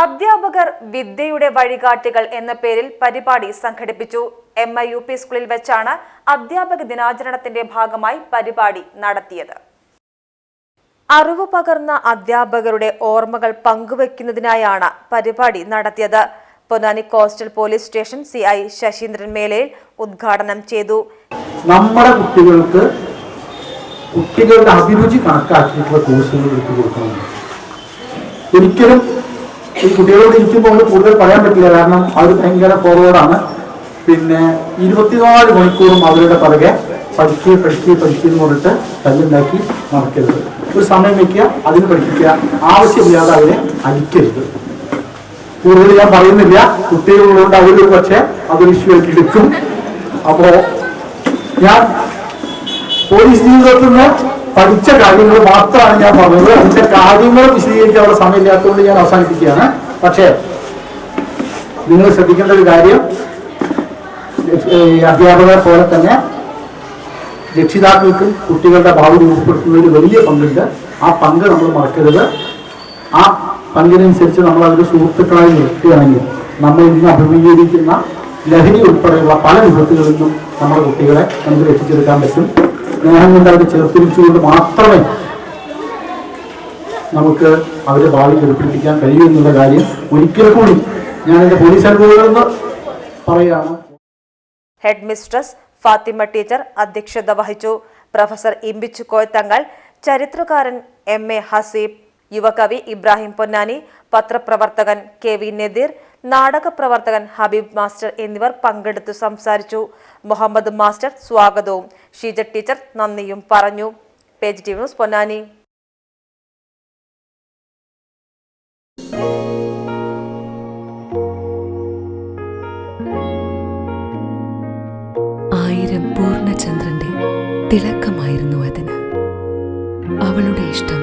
അധ്യാപകർ വിദ്യയുടെ വഴികാട്ടികൾ എന്ന പേരിൽ പരിപാടി സംഘടിപ്പിച്ചു. എം ഐ യു പി സ്കൂളിൽ വെച്ചാണ് അധ്യാപക ദിനാചരണത്തിന്റെ ഭാഗമായി പരിപാടി നടത്തിയത്. അറിവ് പകർന്ന അധ്യാപകരുടെ ഓർമ്മകൾ പങ്കുവെക്കുന്നതിനായാണ് പരിപാടി നടത്തിയത്. Ponnani coastal police station C I Sasheendran മേലയിൽ ഉദ്ഘാടനം ചെയ്തു. നമ്മുടെ കുട്ടികൾക്ക് കുട്ടികളുടെ അഭിരുചി കണക്കാക്കിയിട്ടുള്ള കോഴ്സുകൾ എടുത്തു കൊടുക്കണം. ഒരിക്കലും ഈ കുട്ടികളോട് ഇരിക്കുമ്പോൾ കൂടുതൽ പറയാൻ പറ്റില്ല. കാരണം അവർ ഭയങ്കര ഫോർവേഡാണ് പിന്നെ ഇരുപത്തിനാല് മണിക്കൂറും അവരുടെ പിറകെ പഠിക്കുക പഠിക്കുക പഠിക്കുക എന്ന് പറഞ്ഞിട്ട് തല്ലുണ്ടാക്കി നടക്കരുത് ഒരു സമയം വയ്ക്കുക അതിന് പഠിപ്പിക്കുക. ആവശ്യമില്ലാതെ അവരെ അടിക്കരുത്. കൂടുതൽ ഞാൻ പറയുന്നില്ല. കുട്ടികളുള്ളതുകൊണ്ട് അവരൊരു പക്ഷേ അതൊരു ഇഷ്യൂ ആയിട്ട് എടുക്കും. അപ്പോ ഞാൻ പോലീസ് ജീവിതത്തിൽ നിന്ന് പഠിച്ച കാര്യങ്ങൾ മാത്രമാണ് ഞാൻ പറഞ്ഞത്. അതിന്റെ കാര്യങ്ങൾ വിശദീകരിക്കാനുള്ള സമയമില്ലാത്തതുകൊണ്ട് ഞാൻ അവസാനിപ്പിക്കുകയാണ്. പക്ഷേ നിങ്ങൾ ശ്രദ്ധിക്കേണ്ട ഒരു കാര്യം അധ്യാപകരെ പോലെ തന്നെ രക്ഷിതാക്കൾക്കും കുട്ടികളുടെ ഭാവി രൂപപ്പെടുത്തുന്നതിൽ വലിയ പങ്കുണ്ട്. ആ പങ്ക് നമ്മൾ മറക്കരുത്. ആ പങ്കിനനുസരിച്ച് നമ്മൾ അതിന്റെ സുഹൃത്തുക്കളായി നിർത്തുകയാണെങ്കിൽ നമ്മൾ ഇന്ന് അഭിമുഖീകരിക്കുന്ന ലഹരി ഉൾപ്പെടെയുള്ള പല വിപത്തുകളിൽ നിന്നും നമ്മുടെ കുട്ടികളെ നമുക്ക് രക്ഷിച്ചെടുക്കാൻ പറ്റും. സ്നേഹം കൊണ്ട് അവരെ ചേർത്തിരിച്ചുകൊണ്ട് മാത്രമേ നമുക്ക് അവരെ ഭാവി വെളിപ്പെടുത്തിക്കാൻ കഴിയൂ എന്നുള്ള കാര്യം ഒരിക്കൽ കൂടി ഞാൻ എന്റെ പോലീസ് അനുഭവങ്ങളിൽ നിന്ന് പറയുകയാണ്. ഹെഡ് മിസ്ട്രസ് ഫാത്തിമ ടീച്ചർ അധ്യക്ഷത വഹിച്ചു. പ്രൊഫസർ ഇമ്പിച്ചു കോയത്തങ്ങൾ ചരിത്രകാരൻ എം എ ഹസീബ് യുവകവി ഇബ്രാഹിം പൊന്നാനി പത്രപ്രവർത്തകൻ കെ വി നദീർ നാടക പ്രവർത്തകൻ ഹബീബ് മാസ്റ്റർ എന്നിവർ പങ്കെടുത്തു സംസാരിച്ചു. മുഹമ്മദ് മാസ്റ്റർ സ്വാഗതവും. ഷീജ ടീച്ചർ നന്ദിയും പറഞ്ഞു. Page T news Ponnani. ആയിരം പൂർണചന്ദ്രന്റെ തിളക്കമായിരുന്നു അതിന് അവളുടെ ഇഷ്ടം